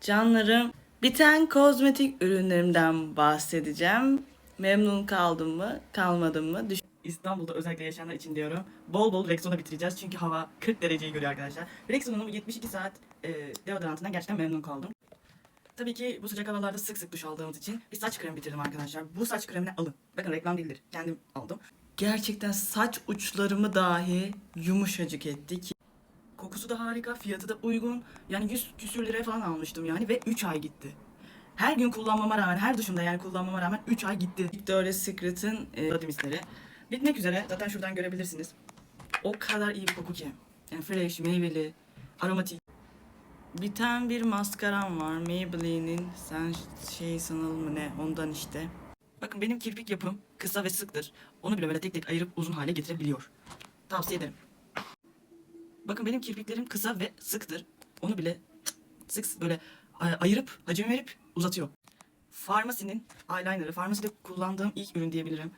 Canlarım, biten kozmetik ürünlerimden bahsedeceğim. Memnun kaldım mı, kalmadım mı? Düş- İstanbul'da özellikle yaşayanlar için diyorum. Bol bol Rexona bitireceğiz çünkü hava 40 dereceyi görüyor arkadaşlar. Rexona'nın bu 72 saat e, deodorantından gerçekten memnun kaldım. Tabii ki bu sıcak havalarda sık sık duş aldığımız için bir saç kremi bitirdim arkadaşlar. Bu saç kremini alın. Bakın reklam değildir. Kendim aldım. Gerçekten saç uçlarımı dahi yumuşacık etti ki. Kokusu da harika, fiyatı da uygun. Yani 100 küsür liraya falan almıştım yani ve 3 ay gitti. Her gün kullanmama rağmen, her duşumda yani kullanmama rağmen 3 ay gitti. Victoria's Secret'ın e, body mistleri. Bitmek üzere. Zaten şuradan görebilirsiniz. O kadar iyi bir koku ki. Yani fresh, meyveli, aromatik. Biten bir maskaram var. Maybelline'in sen şey sanal mı ne ondan işte. Bakın benim kirpik yapım kısa ve sıktır. Onu bile böyle tek tek ayırıp uzun hale getirebiliyor. Tavsiye ederim. Bakın benim kirpiklerim kısa ve sıktır. Onu bile sık böyle ay- ayırıp hacim verip uzatıyor. Farmasi'nin eyeliner'ı. Farmasi'de kullandığım ilk ürün diyebilirim.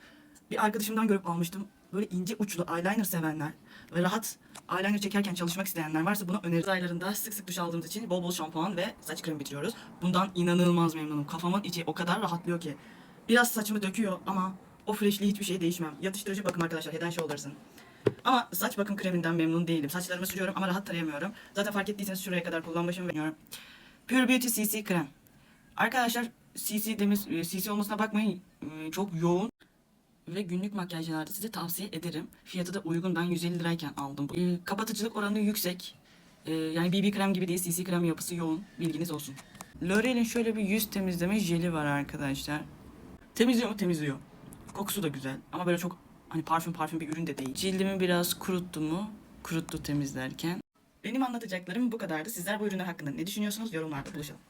Bir arkadaşımdan görüp almıştım. Böyle ince uçlu eyeliner sevenler ve rahat eyeliner çekerken çalışmak isteyenler varsa bunu öneririm. Aylarında sık sık duş aldığımız için bol bol şampuan ve saç kremi bitiriyoruz. Bundan inanılmaz memnunum. Kafamın içi o kadar rahatlıyor ki. Biraz saçımı döküyor ama o freshliği hiçbir şey değişmem. Yatıştırıcı bakım arkadaşlar. Head Shoulders'ın. Ama saç bakım kreminden memnun değilim. Saçlarımı sürüyorum ama rahat tarayamıyorum. Zaten fark ettiyseniz şuraya kadar kullanmışım ve Pure Beauty CC krem. Arkadaşlar CC demiz e, CC olmasına bakmayın. E, Çok yoğun ve günlük makyajlarda size tavsiye ederim. Fiyatı da uygun. Ben 150 lirayken aldım. E, kapatıcılık oranı yüksek. Yani BB krem gibi değil. CC krem yapısı yoğun. Bilginiz olsun. L'Oreal'in şöyle bir yüz temizleme jeli var arkadaşlar. Temizliyor mu? Temizliyor. Kokusu da güzel ama böyle çok hani parfüm parfüm bir ürün de değil. Cildimi biraz kuruttu mu? Kuruttu temizlerken. Benim anlatacaklarım bu kadardı. Sizler bu ürünler hakkında ne düşünüyorsunuz? Yorumlarda buluşalım.